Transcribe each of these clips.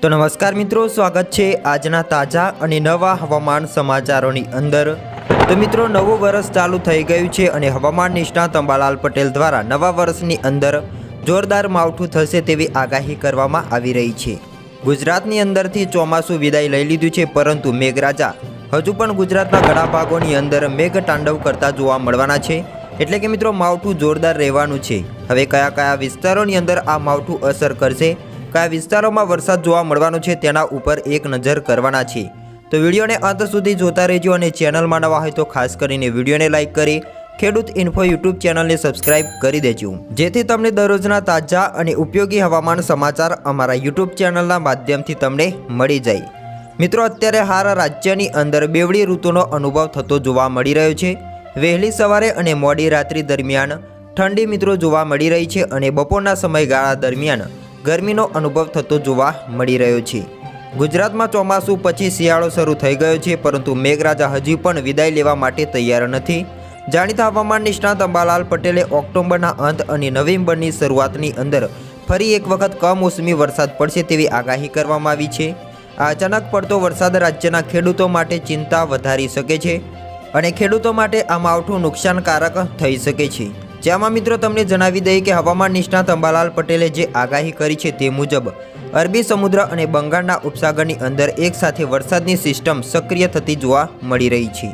તો નમસ્કાર મિત્રો, સ્વાગત છે આજના તાજા અને નવા હવામાન સમાચારોની અંદર. તો મિત્રો, નવું વર્ષ ચાલુ થઈ ગયું છે અને હવામાન નિષ્ણાત અંબાલાલ પટેલ દ્વારા નવા વર્ષની અંદર જોરદાર માવઠું થશે તેવી આગાહી કરવામાં આવી રહી છે. ગુજરાતની અંદરથી ચોમાસું વિદાય લઈ લીધું છે, પરંતુ મેઘરાજા હજુ પણ ગુજરાતના ઘણા ભાગોની અંદર મેઘ તાંડવ કરતા જોવા મળવાના છે. એટલે કે મિત્રો, માવઠું જોરદાર રહેવાનું છે. હવે કયા કયા વિસ્તારોની અંદર આ માવઠું અસર કરશે? કયા વિસ્તારોમાં વરસાદ જોવા મળવાનો છે, તેના ઉપર એક નજર કરવાના છે. તો વિડીયોને અંત સુધી જોતા રહેજો અને ચેનલમાં નવા હોય તો ખાસ કરીને વિડીયોને લાઇક કરી, ખેડૂત ઇન્ફો યુટ્યુબ ચેનલને સબસ્ક્રાઇબ કરી દેજો. જેથી તમને દરરોજના તાજા અને ઉપયોગી હવામાન સમાચાર અમારા યુટ્યુબ ચેનલના માધ્યમથી તમને મળી જાય. મિત્રો, અત્યારે હાર રાજ્યની અંદર બેવડી ઋતુનો અનુભવ થતો જોવા મળી રહ્યો છે. વહેલી સવારે અને મોડી રાત્રિ દરમિયાન ઠંડી મિત્રો જોવા મળી રહી છે અને બપોરના સમયગાળા દરમિયાન ગરમીનો અનુભવ થતો જોવા મળી રહ્યો છે. ગુજરાતમાં ચોમાસું પછી શિયાળો શરૂ થઈ ગયો છે, પરંતુ મેઘરાજા હજી પણ વિદાય લેવા માટે તૈયાર નથી. જાણીતા હવામાન નિષ્ણાત અંબાલાલ પટેલે ઓક્ટોબરના અંત અને નવેમ્બરની શરૂઆતની અંદર ફરી એક વખત કમોસમી વરસાદ પડશે તેવી આગાહી કરવામાં આવી છે. આ અચાનક પડતો વરસાદ રાજ્યના ખેડૂતો માટે ચિંતા વધારી શકે છે અને ખેડૂતો માટે આ માવઠું નુકસાનકારક થઈ શકે છે. જેમાં મિત્રો તમને જણાવી દઈએ કે હવામાન નિષ્ણાત અંબાલાલ પટેલે જે આગાહી કરી છે તે મુજબ, અરબી સમુદ્ર અને બંગાળના ઉપસાગરની અંદર એકસાથે વરસાદની સિસ્ટમ સક્રિય થતી જોવા મળી રહી છે.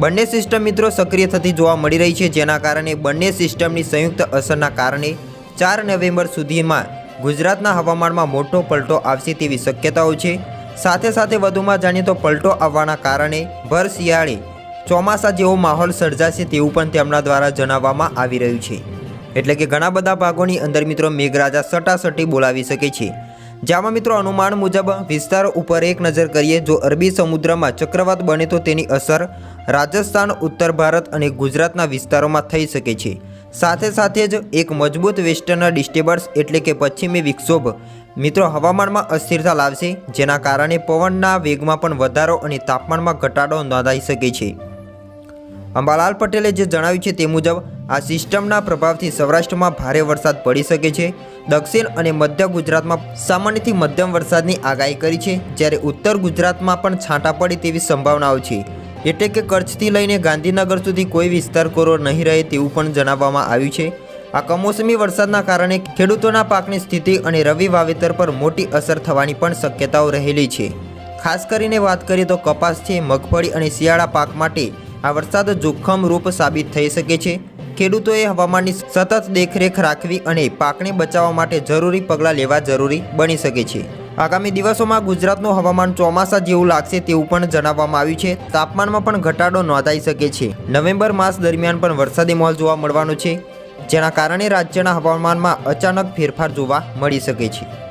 બંને સિસ્ટમ મિત્રો સક્રિય થતી જોવા મળી રહી છે, જેના કારણે બંને સિસ્ટમની સંયુક્ત અસરના કારણે ચાર નવેમ્બર સુધીમાં ગુજરાતના હવામાનમાં મોટો પલટો આવશે તેવી શક્યતાઓ છે. સાથે સાથે વધુમાં જાણીએ તો પલટો આવવાના કારણે ભર શિયાળે ચોમાસા જેવો માહોલ સર્જાશે તેવું પણ તેમના દ્વારા જણાવવામાં આવી રહ્યું છે. એટલે કે ઘણા બધા ભાગોની અંદર મિત્રો મેઘરાજા સટાસટી બોલાવી શકે છે. જેમાં મિત્રો અનુમાન મુજબ વિસ્તારો ઉપર એક નજર કરીએ જો અરબી સમુદ્રમાં ચક્રવાત બને તો તેની અસર રાજસ્થાન, ઉત્તર ભારત અને ગુજરાતના વિસ્તારોમાં થઈ શકે છે. સાથે સાથે જ એક મજબૂત વેસ્ટર્ન ડિસ્ટર્બન્સ એટલે કે પશ્ચિમી વિક્ષોભ મિત્રો હવામાનમાં અસ્થિરતા લાવશે, જેના કારણે પવનના વેગમાં પણ વધારો અને તાપમાનમાં ઘટાડો નોંધાઈ શકે છે. અંબાલાલ પટેલે જે જણાવ્યું છે તે મુજબ, આ સિસ્ટમના પ્રભાવથી સૌરાષ્ટ્રમાં ભારે વરસાદ પડી શકે છે. દક્ષિણ અને મધ્ય ગુજરાતમાં સામાન્યથી મધ્યમ વરસાદની આગાહી કરી છે, જ્યારે ઉત્તર ગુજરાતમાં પણ છાંટા પડે તેવી સંભાવનાઓ છે. એટલે કે કચ્છથી લઈને ગાંધીનગર સુધી કોઈ વિસ્તાર કોરો નહીં રહે તેવું પણ જણાવવામાં આવ્યું છે. આ કમોસમી વરસાદના કારણે ખેડૂતોના પાકની સ્થિતિ અને રવિ વાવેતર પર મોટી અસર થવાની પણ શક્યતાઓ રહેલી છે. ખાસ કરીને વાત કરીએ તો કપાસ છે, મગફળી અને શિયાળા પાક માટે આ વરસાદ જોખમ રૂપ સાબિત થઈ શકે છે. ખેડૂતોએ હવામાનની સતત દેખરેખ રાખવી અને પાકને બચાવવા માટે જરૂરી પગલાં લેવા જરૂરી બની શકે છે. આગામી દિવસોમાં ગુજરાતનું હવામાન ચોમાસા જેવું લાગશે તેવું પણ જણાવવામાં આવ્યું છે. તાપમાનમાં પણ ઘટાડો નોંધાઈ શકે છે. નવેમ્બર માસ દરમિયાન પણ વરસાદી માહોલ જોવા મળવાનો છે, જેના કારણે રાજ્યના હવામાનમાં અચાનક ફેરફાર જોવા મળી શકે છે.